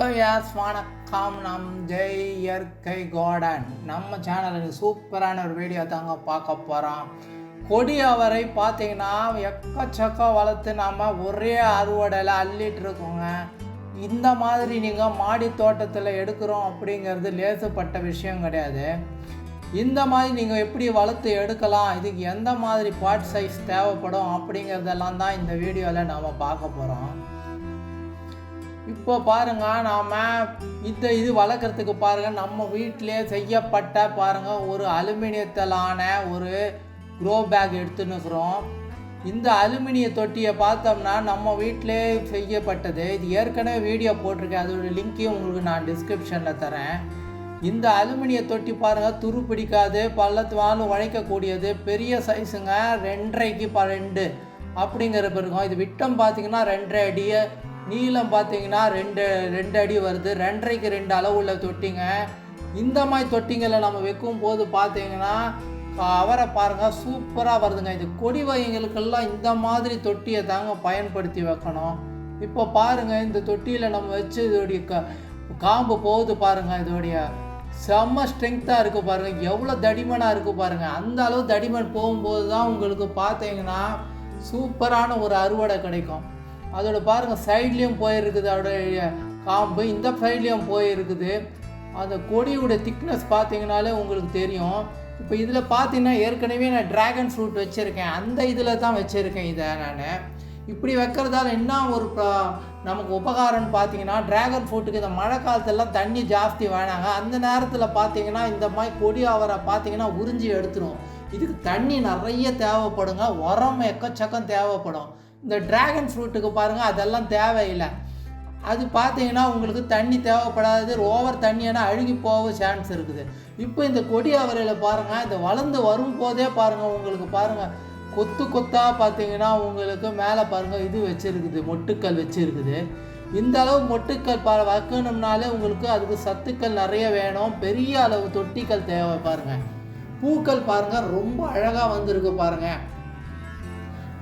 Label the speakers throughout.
Speaker 1: Hello யாஸ் வணக்கம் நம் ஜெய் இயற்கை கார்டன் நம்ம சேனலுக்கு சூப்பரான ஒரு வீடியோ தாங்க பார்க்க போகிறோம் கொடி அவரை பார்த்தீங்கன்னா எக்கச்சக்க வளர்த்து நாம் ஒரே அறுவடையில் அள்ளிட்டு இருக்கோங்க. இந்த மாதிரி நீங்கள் மாடி தோட்டத்தில் எடுக்கிறோம் அப்படிங்கிறது லேசுப்பட்ட விஷயம் கிடையாது. இந்த மாதிரி நீங்கள் எப்படி வளர்த்து எடுக்கலாம் இதுக்கு எந்த மாதிரி பாட் சைஸ் தேவைப்படும் அப்படிங்கிறதெல்லாம் தான் இந்த வீடியோவில் நாம் பார்க்க போகிறோம் இப்போ பாருங்க நாம் இந்த இது வளர்க்குறதுக்கு பாருங்கள் நம்ம வீட்டிலே செய்யப்பட்ட பாருங்க ஒரு அலுமினியத்தலான ஒரு க்ரோ பேக் எடுத்துன்னுக்குறோம். இந்த அலுமினிய தொட்டியை பார்த்தோம்னா நம்ம வீட்டிலே செய்யப்பட்டது. இது ஏற்கனவே வீடியோ போட்டிருக்கேன். அதோட லிங்க்கையும் உங்களுக்கு நான் டிஸ்கிரிப்ஷனில் தரேன். இந்த அலுமினிய தொட்டி பாருங்கள் துரு பிடிக்காது பள்ளத்து உழைக்கக்கூடியது. பெரிய சைஸுங்க ரெண்டரைக்கு ப ரெண்டு அப்படிங்கிற இருக்கும் இது விட்டம் பார்த்தீங்கன்னா ரெண்டரை அடியை நீளம் பார்த்தீங்கன்னா ரெண்டு ரெண்டு அடி வருது. ரெண்டரைக்கு ரெண்டு அளவுள்ள தொட்டிங்க. இந்த மாதிரி தொட்டிங்களை நம்ம வைக்கும் போது பார்த்தீங்கன்னா அவரை பாருங்கள் சூப்பராக வருதுங்க. இது கொடி வகைகளுக்கெல்லாம் இந்த மாதிரி தொட்டியை தாங்க பயன்படுத்தி வைக்கணும். இப்போ பாருங்கள் இந்த தொட்டியில் நம்ம வச்சு இதோடைய க காம்பு போகுது பாருங்கள் இதோடைய செம்ம ஸ்ட்ரென்த்தாக இருக்குது பாருங்கள் எவ்வளோ தடிமனாக இருக்குது பாருங்கள் அந்த அளவு தடிமன் போகும்போது தான் உங்களுக்கு பார்த்தீங்கன்னா சூப்பரான ஒரு அறுவடை கிடைக்கும். அதோட பாருங்கள் சைட்லேயும் போயிருக்குது அதோடைய காம்பு. இந்த சைட்லேயும் போயிருக்குது. அந்த கொடியோட திக்னஸ் பார்த்தீங்கனாலே உங்களுக்கு தெரியும். இப்போ இதில் பார்த்தீங்கன்னா ஏற்கனவே நான் ட்ராகன் ஃப்ரூட் வச்சுருக்கேன். அந்த இதில் தான் வச்சுருக்கேன் இதை நான். இப்படி வைக்கிறதால என்ன ஒரு நமக்கு உபகாரம்னு பார்த்தீங்கன்னா ட்ராகன் ஃப்ரூட்டுக்கு இந்த மழை காலத்துலலாம் தண்ணி ஜாஸ்தி வேணாங்க. அந்த நேரத்தில் பார்த்தீங்கன்னா இந்த மாதிரி கொடி அவரை பார்த்தீங்கன்னா உறிஞ்சி எடுத்துடும் இதுக்கு தண்ணி நிறைய தேவைப்படுங்க. உரம் எக்கச்சக்கம் தேவைப்படும். இந்த ட்ராகன் ஃப்ரூட்டுக்கு பாருங்கள் அதெல்லாம் தேவையில்லை. அது பார்த்தீங்கன்னா உங்களுக்கு தண்ணி தேவைப்படாது ஓவர் தண்ணியெல்லாம் அழுகி போக சான்ஸ் இருக்குது. இப்போ இந்த கொடி அவரையில் பாருங்கள் இந்த வளர்ந்து வரும் போதே பாருங்கள் உங்களுக்கு பாருங்கள் கொத்து கொத்தாக பார்த்தீங்கன்னா உங்களுக்கு மேலே பாருங்கள் இது வச்சுருக்குது மொட்டுக்கள் வச்சுருக்குது. இந்த அளவு மொட்டுக்கள் பா வைக்கணும்னாலே உங்களுக்கு அதுக்கு சத்துக்கள் நிறைய வேணும் பெரிய அளவு தொட்டிகள் தேவை பாருங்கள் பூக்கள் பாருங்கள் ரொம்ப அழகாக வந்திருக்கு பாருங்கள்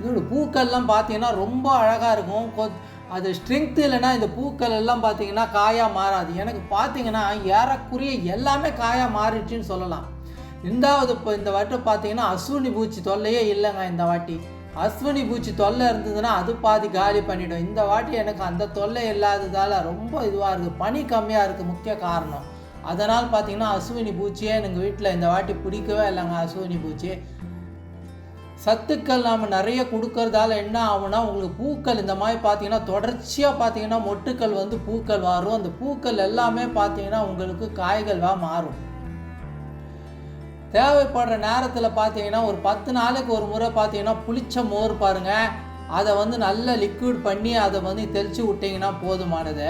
Speaker 1: இதோட பூக்கள்லாம் பார்த்தீங்கன்னா ரொம்ப அழகாக இருக்கும். கொ- அது ஸ்ட்ரென்த் இல்லைன்னா இந்த பூக்கள் எல்லாம் பார்த்தீங்கன்னா காயாக மாறாது. எனக்கு பார்த்தீங்கன்னா ஏறக்குறைய எல்லாமே காயாக மாறிடுச்சுன்னு சொல்லலாம். ரெண்டாவது இப்போ இந்த வாட்டி பார்த்தீங்கன்னா அஸ்வினி பூச்சி தொல்லையே இல்லைங்க இந்த வாட்டி. அஸ்வினி பூச்சி தொல்லை இருந்ததுன்னா அது பாதி காலி பண்ணிவிடும் இந்த வாட்டி எனக்கு அந்த தொல்லை இல்லாததால் ரொம்ப இதுவாக இருக்குது பனி கம்மியாக இருக்குது முக்கிய காரணம். அதனால் பார்த்தீங்கன்னா அஸ்வினி பூச்சியே எங்கள் வீட்டில் இந்த வாட்டி பிடிக்கவே இல்லைங்க அஸ்வினி பூச்சி. சத்துக்கள் நாம் நிறைய கொடுக்கறதால என்ன ஆகும்னா உங்களுக்கு பூக்கள் இந்த மாதிரி பார்த்தீங்கன்னா தொடர்ச்சியாக பார்த்தீங்கன்னா மொட்டுக்கள் வந்து பூக்கள் வரும் அந்த பூக்கள் எல்லாமே பார்த்தீங்கன்னா உங்களுக்கு காய்கள்வா மாறும். தேவைப்படுற நேரத்தில் பார்த்தீங்கன்னா ஒரு பத்து நாளைக்கு ஒரு முறை பார்த்தீங்கன்னா புளிச்ச மோர் பாருங்கள் அதை வந்து நல்ல லிக்விட் பண்ணி அதை வந்து தெளித்து விட்டிங்கன்னா போதுமானது.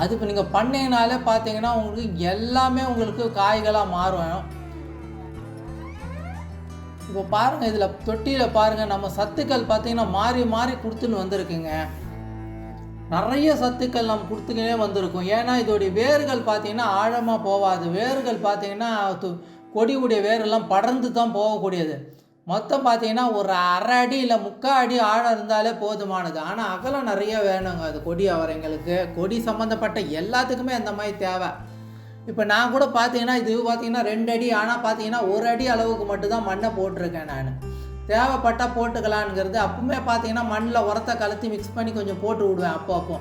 Speaker 1: அது இப்போ நீங்கள் பண்ணீங்கனாலே பார்த்தீங்கன்னா உங்களுக்கு எல்லாமே உங்களுக்கு காய்களாக மாறும். இப்போ பாருங்கள் இதில் தொட்டியில் பாருங்கள் நம்ம சத்துக்கள் பார்த்தீங்கன்னா மாறி மாறி கொடுத்துன்னு வந்திருக்குங்க. நிறைய சத்துக்கள் நம்ம கொடுத்துக்கினே வந்திருக்கும். ஏன்னா இதோடைய வேர்கள் பார்த்தீங்கன்னா ஆழமாக போகாது. வேர்கள் பார்த்தீங்கன்னா து- கொடியுடைய வேரெல்லாம் படர்ந்து தான் போகக்கூடியது. மொத்தம் பார்த்தீங்கன்னா ஒரு அரை அடி இல்லை முக்கால் அடி ஆழம் இருந்தாலே போதுமானது. ஆனால் அகலம் நிறைய வேணுங்க. அது கொடி அவரைங்களுக்கு. கொடி சம்மந்தப்பட்ட எல்லாத்துக்குமே அந்த மாதிரி தேவை. இப்போ நான் கூட பார்த்தீங்கன்னா இது பார்த்தீங்கன்னா ரெண்டு அடி ஆனால் பார்த்தீங்கன்னா ஒரு அடி அளவுக்கு மட்டும்தான் மண்ணை போட்டிருக்கேன் நான். தேவைப்பட்டால் போட்டுக்கலான்ங்கிறது அப்பவுமே பார்த்தீங்கன்னா மண்ணில் உரத்தை கலத்தி மிக்ஸ் பண்ணி கொஞ்சம் போட்டு விடுவேன் அப்போ அப்போ.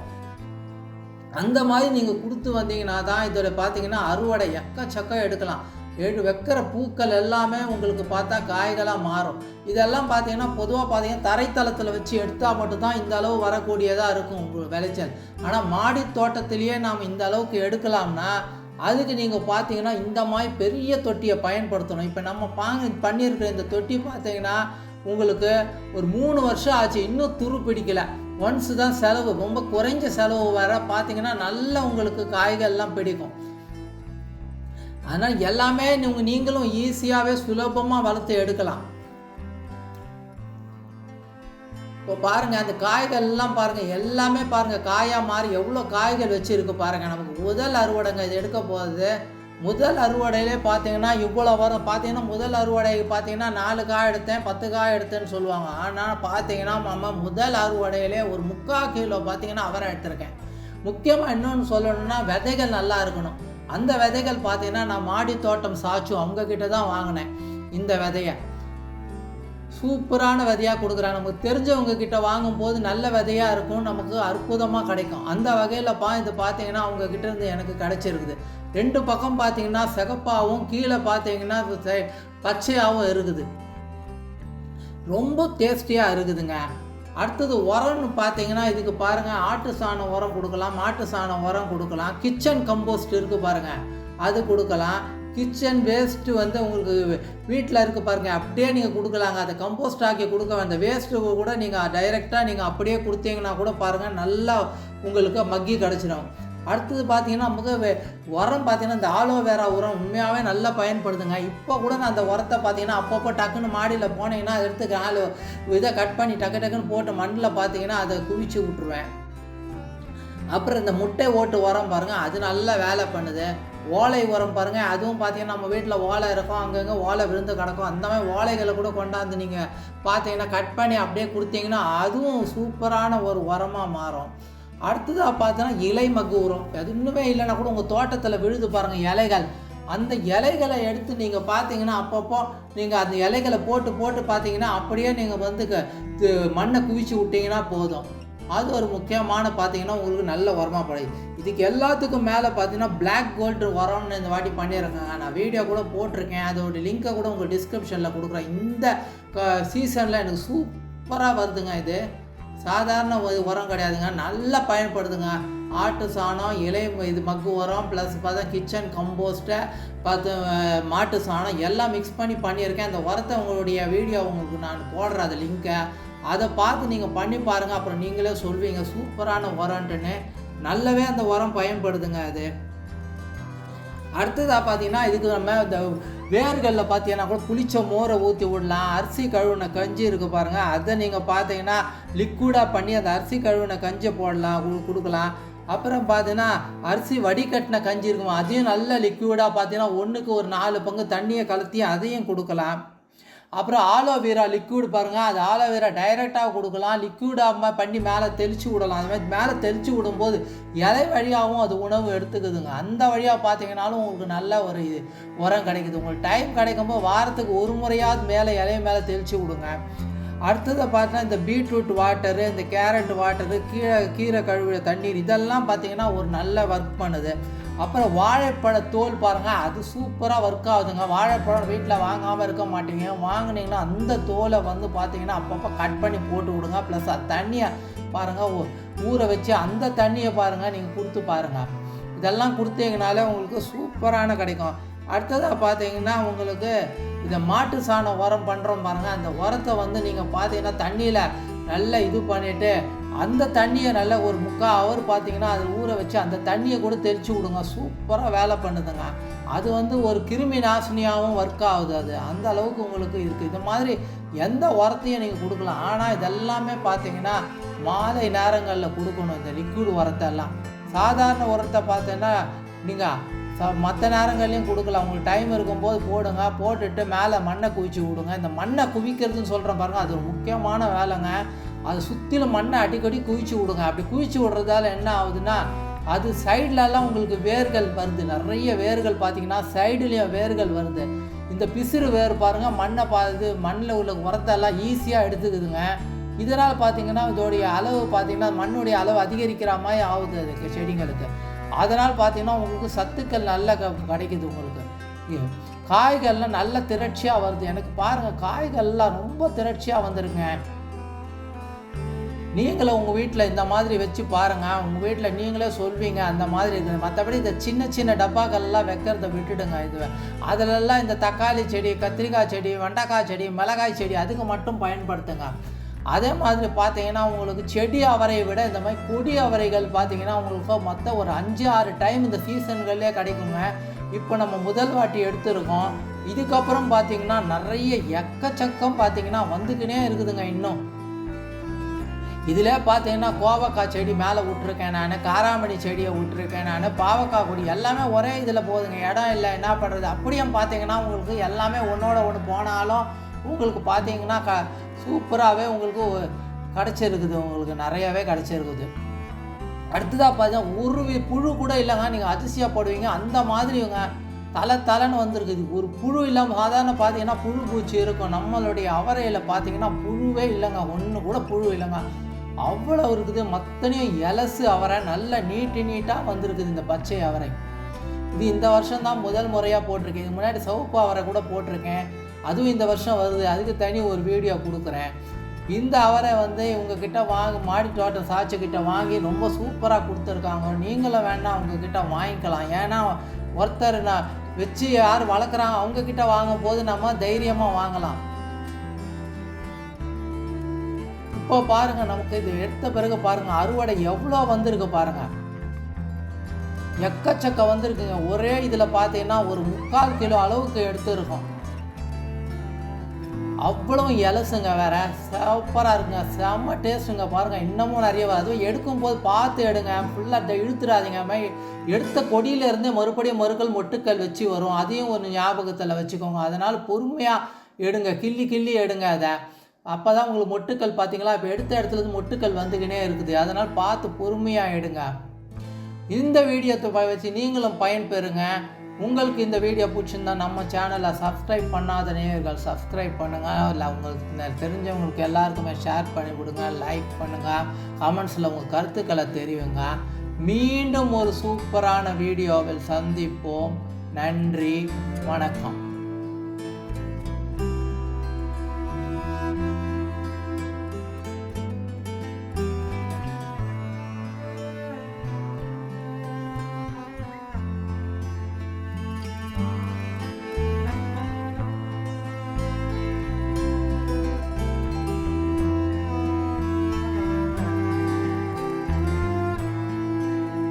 Speaker 1: அந்த மாதிரி நீங்கள் கொடுத்து வந்தீங்கன்னா தான் இதில் பார்த்தீங்கன்னா அறுவடை எக்கச்சக்கம் எடுக்கலாம். எடு வைக்கிற பூக்கள் எல்லாமே உங்களுக்கு பார்த்தா காய்களாக மாறும். இதெல்லாம் பார்த்தீங்கன்னா பொதுவாக பார்த்தீங்கன்னா தரைத்தளத்தில் வச்சு எடுத்தால் மட்டும்தான் இந்த அளவு வரக்கூடியதாக இருக்கும் உங்களுக்கு விளைச்சல். ஆனால் மாடி தோட்டத்திலேயே நாம் இந்த அளவுக்கு எடுக்கலாம்னா அதுக்கு நீங்கள் பார்த்தீங்கன்னா இந்த மாதிரி பெரிய தொட்டியை பயன்படுத்தணும். இப்போ நம்ம பாங்க பண்ணியிருக்கிற இந்த தொட்டி பார்த்தீங்கன்னா உங்களுக்கு ஒரு மூணு வருஷம் ஆச்சு இன்னும் துரு பிடிக்கல. ஒன்ஸ் தான் செலவு ரொம்ப குறைஞ்ச செலவு வர பார்த்தீங்கன்னா நல்ல உங்களுக்கு காய்கள்லாம் பிடிக்கும். அதனால் எல்லாமே நீங்கள் நீங்களும் ஈஸியாகவே சுலபமாக வளர்த்து எடுக்கலாம். இப்போ பாருங்கள் அந்த காய்கள்லாம் பாருங்கள் எல்லாமே பாருங்கள் காயாக மாறி எவ்வளோ காய்கள் வச்சுருக்கு பாருங்கள் நமக்கு முதல் அறுவடைங்க இது எடுக்க போகுது. முதல் அறுவடையிலே பார்த்தீங்கன்னா இவ்வளோ வரும். பார்த்தீங்கன்னா முதல் அறுவடை பார்த்தீங்கன்னா நாலு காய் எடுத்தேன் பத்து காய் எடுத்தேன்னு சொல்லுவாங்க. ஆனால் பார்த்தீங்கன்னா நம்ம முதல் அறுவடையிலே ஒரு முக்கால் கிலோ பார்த்தீங்கன்னா அவரை எடுத்திருக்கேன். முக்கியமாக இன்னொன்று சொல்லணும்னா விதைகள் நல்லா இருக்கணும். அந்த விதைகள் பார்த்தீங்கன்னா நான் மாடி தோட்டம் சாச்சும் அவங்கக்கிட்ட தான் வாங்கினேன் இந்த விதையை. சூப்பரான விதையாக கொடுக்குறாங்க. நமக்கு தெரிஞ்சவங்க கிட்ட வாங்கும்போது நல்ல விதையாக இருக்கும். நமக்கு அற்புதமாக கிடைக்கும். அந்த வகையில் பா இது பார்த்தீங்கன்னா அவங்க கிட்ட இருந்து எனக்கு கிடைச்சிருக்குது. ரெண்டு பக்கம் பார்த்தீங்கன்னா சிகப்பாகவும் கீழே பார்த்தீங்கன்னா பச்சையாகவும் இருக்குது. ரொம்ப டேஸ்டியாக இருக்குதுங்க. அடுத்தது உரம்னு பார்த்தீங்கன்னா இதுக்கு பாருங்கள் ஆட்டு சாணம் உரம் கொடுக்கலாம் மாட்டு சாணம் உரம் கொடுக்கலாம். கிச்சன் கம்போஸ்ட் இருக்குது பாருங்கள் அது கொடுக்கலாம். கிச்சன் வேஸ்ட்டு வந்து உங்களுக்கு வீட்டில் இருக்க பாருங்கள் அப்படியே நீங்கள் கொடுக்கலாங்க. அதை கம்போஸ்ட் ஆக்கி கொடுக்க அந்த வேஸ்ட்டு கூட நீங்கள் டைரெக்டாக நீங்கள் அப்படியே கொடுத்தீங்கன்னா கூட பாருங்கள் நல்லா உங்களுக்கு மக்கி கிடச்சிடும் அடுத்தது பார்த்தீங்கன்னா நமக்கு வே- உரம் பார்த்தீங்கன்னா இந்த ஆலோவேரா உரம் உண்மையாகவே நல்லா பயன்படுதுங்க. இப்போ கூட நான் அந்த உரத்தை பார்த்தீங்கன்னா அப்பப்போ டக்குன்னு மாடியில் போனீங்கன்னா அதை எடுத்து ஆலோ இதை கட் பண்ணி டக்கு டக்குன்னு போட்டு மண்ணில் பார்த்தீங்கன்னா அதை குவிச்சு விட்ருவேன் அப்புறம் இந்த முட்டை ஓட்டு உரம் பாருங்கள் அது நல்லா வேலை பண்ணுது. ஓலை உரம் பாருங்கள் அதுவும் பார்த்தீங்கன்னா நம்ம வீட்டில் ஓலை இருக்கும். அங்கங்கே ஓலை விழுந்து கிடக்கும். அந்த மாதிரி ஓலைகளை கூட கொண்டாந்து நீங்கள் பார்த்தீங்கன்னா கட் பண்ணி அப்படியே கொடுத்தீங்கன்னா அதுவும் சூப்பரான ஒரு உரமாக மாறும். அடுத்ததாக பார்த்தோன்னா இலை மக்கு உரம். அது இன்னுமே இல்லைன்னா கூட உங்கள் தோட்டத்தில் விழுது பாருங்கள் இலைகள். அந்த இலைகளை எடுத்து நீங்கள் பார்த்தீங்கன்னா அப்பப்போ நீங்கள் அந்த இலைகளை போட்டு போட்டு பார்த்தீங்கன்னா அப்படியே நீங்கள் வந்து க- மண்ணை குவிச்சு விட்டீங்கன்னா போதும். அது ஒரு முக்கியமான பார்த்தீங்கன்னா உங்களுக்கு நல்ல உரமாக படையுது இதுக்கு எல்லாத்துக்கும் மேலே பார்த்தீங்கன்னா பிளாக் கோல்டு உரம்னு இந்த வாட்டி பண்ணியிருக்கேங்க நான் வீடியோ கூட போட்டிருக்கேன். அதோட லிங்கை கூட உங்கள் டிஸ்கிரிப்ஷனில் கொடுக்குறேன். இந்த சீசனில் எனக்கு சூப்பராக வருதுங்க இது. சாதாரண ஒரு உரம் கிடையாதுங்க. நல்லா பயன்படுதுங்க. ஆட்டு சாணம் இலை இது மக்கு உரம் ப்ளஸ் பார்த்தா கிச்சன் கம்போஸ்ட்டை பார்த்து மாட்டு சாணம் எல்லாம் மிக்ஸ் பண்ணி பண்ணியிருக்கேன். அந்த உரத்தை உங்களுடைய வீடியோ உங்களுக்கு நான் போடுறேன். அந்த லிங்கை அதை பார்த்து நீங்கள் பண்ணி பாருங்கள் அப்புறம் நீங்களே சொல்வீங்க சூப்பரான உரம்ன்ட்டுன்னு. நல்லாவே அந்த உரம் பயன்படுதுங்க அது. அடுத்ததாக பார்த்தீங்கன்னா இதுக்கு நம்ம இந்த வேர்களில் பார்த்தீங்கன்னா கூட புளிச்ச மோரை ஊற்றி விடலாம். அரிசி கழுவுன கஞ்சி இருக்குது பாருங்கள் அதை நீங்கள் பார்த்தீங்கன்னா லிக்விடாக பண்ணி அந்த அரிசி கழுவுன கஞ்சியை போடலாம் கொடுக்கலாம். அப்புறம் பார்த்தீங்கன்னா அரிசி வடிகட்டின கஞ்சி இருக்கும் அதையும் நல்ல லிக்விடாக பார்த்தீங்கன்னா ஒன்றுக்கு ஒரு நாலு பங்கு தண்ணியை கலத்தி அதையும் கொடுக்கலாம். அப்புறம் ஆலோவேரா லிக்விட் பாருங்கள் அது ஆலோவேரா டைரெக்டாக கொடுக்கலாம். லிக்விடாக பண்ணி மேலே தெளித்து விடலாம். அது மாதிரி மேலே தெளித்து விடும்போது இலை வழியாகவும் அது உணவு எடுத்துக்குதுங்க. அந்த வழியாக பார்த்தீங்கன்னாலும் உங்களுக்கு நல்ல ஒரு இது உரம் கிடைக்குது. உங்களுக்கு டைம் கிடைக்கும்போது வாரத்துக்கு ஒரு முறையாவது மேலே இலையை மேலே தெளித்து விடுங்க. அடுத்ததை பார்த்தா இந்த பீட்ரூட் வாட்டரு இந்த கேரட் வாட்டரு கீரை கீரை கழுவுற தண்ணீர் இதெல்லாம் பார்த்தீங்கன்னா ஒரு நல்ல ஒர்க் பண்ணுது. அப்புறம் வாழைப்பழ தோல் பாருங்கள் அது சூப்பராக ஒர்க் ஆகுதுங்க. வாழைப்பழம் வீட்டில் வாங்காமல் இருக்க மாட்டீங்க. வாங்கினீங்கன்னா அந்த தோலை வந்து பார்த்தீங்கன்னா அப்பப்போ கட் பண்ணி போட்டு விடுங்க. ப்ளஸ் அது தண்ணியை பாருங்கள் ஊற வச்சு அந்த தண்ணியை பாருங்கள் நீங்கள் கொடுத்து பாருங்கள் இதெல்லாம் கொடுத்தீங்கனாலே உங்களுக்கு சூப்பரான கிடைக்கும். அடுத்ததாக பார்த்தீங்கன்னா உங்களுக்கு இந்த மாட்டு சாணம் உரம் பண்ணுறோம் பாருங்கள் அந்த உரத்தை வந்து நீங்கள் பார்த்தீங்கன்னா தண்ணியில் நல்லா இது பண்ணிவிட்டு அந்த தண்ணியை நல்லா ஒரு முக்கால் ஹவர் பார்த்தீங்கன்னா அதில் ஊற வச்சு அந்த தண்ணியை கூட தெளித்து விடுங்க. சூப்பராக வேலை பண்ணுதுங்க. அது வந்து ஒரு கிருமி நாசினியாகவும் ஒர்க் ஆகுது அது. அந்த அளவுக்கு உங்களுக்கு இருக்குது இது மாதிரி எந்த உரத்தையும் நீங்கள் கொடுக்கலாம். ஆனால் இதெல்லாமே பார்த்தீங்கன்னா மாலை நேரங்களில் கொடுக்கணும். இந்த லிக்விட் உரத்தெல்லாம். சாதாரண உரத்தை பார்த்தீங்கன்னா நீங்கள் ச மற்ற நேரங்கள்லையும் கொடுக்கலாம். உங்களுக்கு டைம் இருக்கும்போது போடுங்க. போட்டுட்டு மேலே மண்ணை குவிச்சு விடுங்க. இந்த மண்ணை குவிக்கிறதுன்னு சொல்கிறேன் பாருங்கள் அது ஒரு முக்கியமான வேலைங்க. அது சுற்றிலும் மண்ணை அடிக்கடி குவிச்சு விடுங்க. அப்படி குவிச்சு விடுறதால என்ன ஆகுதுன்னா அது சைட்லலாம் உங்களுக்கு வேர்கள் வருது. நிறைய வேர்கள் பார்த்தீங்கன்னா சைடுலேயும் வேர்கள் வருது. இந்த பிசிறு வேர் பாருங்கள் மண்ணை பார்த்து மண்ணில் உள்ள உரத்தெல்லாம் ஈஸியாக எடுத்துக்குதுங்க. இதனால் பார்த்தீங்கன்னா இதோடைய அளவு பார்த்தீங்கன்னா மண்ணுடைய அளவு அதிகரிக்கிற மாதிரி ஆகுது அதுக்கு செடிங்களுக்கு அதனால் பார்த்தீங்கன்னா உங்களுக்கு சத்துக்கள் நல்லா க- கிடைக்குது உங்களுக்கு. காய்கள்லாம் நல்ல திரட்சியாக வருது. எனக்கு பாருங்கள் காய்கள்லாம் ரொம்ப திரட்சியாக வந்துருங்க. நீங்களும் உங்கள் வீட்டில் இந்த மாதிரி வச்சு பாருங்கள் உங்கள் வீட்டில் நீங்களே சொல்வீங்க அந்த மாதிரி இது. மற்றபடி இந்த சின்ன சின்ன டப்பாக்கள்லாம் வைக்கிறத விட்டுடுங்க இது அதிலெல்லாம் இந்த தக்காளி செடி கத்திரிக்காய் செடி வெண்டைக்காய் செடி மிளகாய் செடி அதுக்கு மட்டும் பயன்படுத்துங்க. அதே மாதிரி பார்த்தீங்கன்னா உங்களுக்கு செடி அவரையை விட இந்த மாதிரி கொடி அவரைகள் பார்த்தீங்கன்னா உங்களுக்கு மொத்தம் ஒரு அஞ்சு ஆறு டைம் இந்த சீசன்கள்லேயே கிடைக்குங்க. இப்போ நம்ம முதல் வாட்டி எடுத்துருக்கோம். இதுக்கப்புறம் பார்த்தீங்கன்னா நிறைய எக்கச்சக்கம் பார்த்தீங்கன்னா வந்துக்கினே இருக்குதுங்க இன்னும். இதில் பார்த்தீங்கன்னா கோவக்காய் செடி மேலே விட்ருக்கேன் நான் காராமணி செடியை விட்ருக்கேன் நான் பாவக்காய் கொடி எல்லாமே ஒரே இதில் போகுதுங்க. இடம் இல்லை என்ன பண்ணுறது அப்படியும் பார்த்தீங்கன்னா உங்களுக்கு எல்லாமே ஒன்றோட ஒன்று போனாலும் உங்களுக்கு பார்த்தீங்கன்னா க சூப்பராகவே உங்களுக்கு கிடச்சிருக்குது உங்களுக்கு நிறையவே கிடச்சிருக்குது. அடுத்ததாக பார்த்தீங்கன்னா ஒரு புழு கூட இல்லைங்க. நீங்கள் அதிசயப்படுவீங்க அந்த மாதிரிங்க தலை தலைன்னு வந்திருக்குது. ஒரு புழு இல்லாமல் சாதாரண பார்த்தீங்கன்னா புழு பூச்சி இருக்கும். நம்மளுடைய அவரையில் பார்த்தீங்கன்னா புழுவே இல்லைங்க. ஒன்று கூட புழு இல்லைங்க. அவ்வளோ இருக்குது. மத்தனையும் எலசு அவரை நல்ல நீட்டு நீட்டாக வந்திருக்குது இந்த பச்சை அவரை. இது இந்த வருஷம் தான் முதல் முறையாக போட்டிருக்கேன். இதுக்கு முன்னாடி சவுப்பு அவரை கூட போட்டிருக்கேன். அதுவும் இந்த வருஷம் வருது. அதுக்கு தனி ஒரு வீடியோ கொடுக்குறேன். இந்த அவரை வந்து இவங்கக்கிட்ட வாங்க மாடி தோட்டம் சாட்சிக்கிட்ட வாங்கி ரொம்ப சூப்பராக கொடுத்துருக்காங்க. நீங்களும் வேண்டாம் அவங்கக்கிட்ட வாங்கிக்கலாம். ஏன்னா ஒருத்தர் நான் வச்சு யார் வளர்க்குறாங்க அவங்கக்கிட்ட வாங்கும் போது நம்ம தைரியமாக வாங்கலாம். இப்போ பாருங்க நமக்கு இது எடுத்த பிறகு பாருங்க அறுவடை எவ்வளோ வந்திருக்கு பாருங்க. எக்கச்சக்க வந்திருக்குங்க. ஒரே இதில் பார்த்தீங்கன்னா ஒரு முக்கால் கிலோ அளவுக்கு எடுத்துருக்கோம். அவ்வளவு இலசுங்க வேற. சூப்பராக இருக்குங்க. செம்ம டேஸ்ட்டுங்க பாருங்கள் இன்னமும் நிறைய வராது அதுவும் எடுக்கும் போது பார்த்து எடுங்க. ஃபுல்லாக இழுத்துறாதீங்க. மை எடுத்த கொடியிலேருந்தே மறுபடியும் மறுக்கல் மொட்டுக்கல் வச்சு வரும். அதையும் ஒரு ஞாபகத்தில் வச்சுக்கோங்க. அதனால் பொறுமையாக எடுங்க. கிள்ளி கிள்ளி எடுங்க அதை. அப்போ தான் உங்களுக்கு மொட்டுக்கல் பார்த்தீங்களா? இப்போ எடுத்த இடத்துல இருந்து மொட்டுக்கல் வந்துக்கினே இருக்குது. அதனால் பார்த்து பொறுமையாக எடுங்க. இந்த வீடியோத்தை வச்சு நீங்களும் பயன்பெறுங்க உங்களுக்கு இந்த வீடியோ பிடிச்சிருந்தா நம்ம சேனலை சப்ஸ்கிரைப் பண்ணாத நேயர்கள் சப்ஸ்கிரைப் பண்ணுங்கள் இல்லை உங்களுக்கு தெரிஞ்சவங்களுக்கு எல்லாருக்குமே ஷேர் பண்ணி கொடுங்க லைக் பண்ணுங்கள் கமெண்ட்ஸில் உங்கள் கருத்துக்களை தெரிவிங்க. மீண்டும் ஒரு சூப்பரான வீடியோவில் சந்திப்போம். நன்றி வணக்கம்.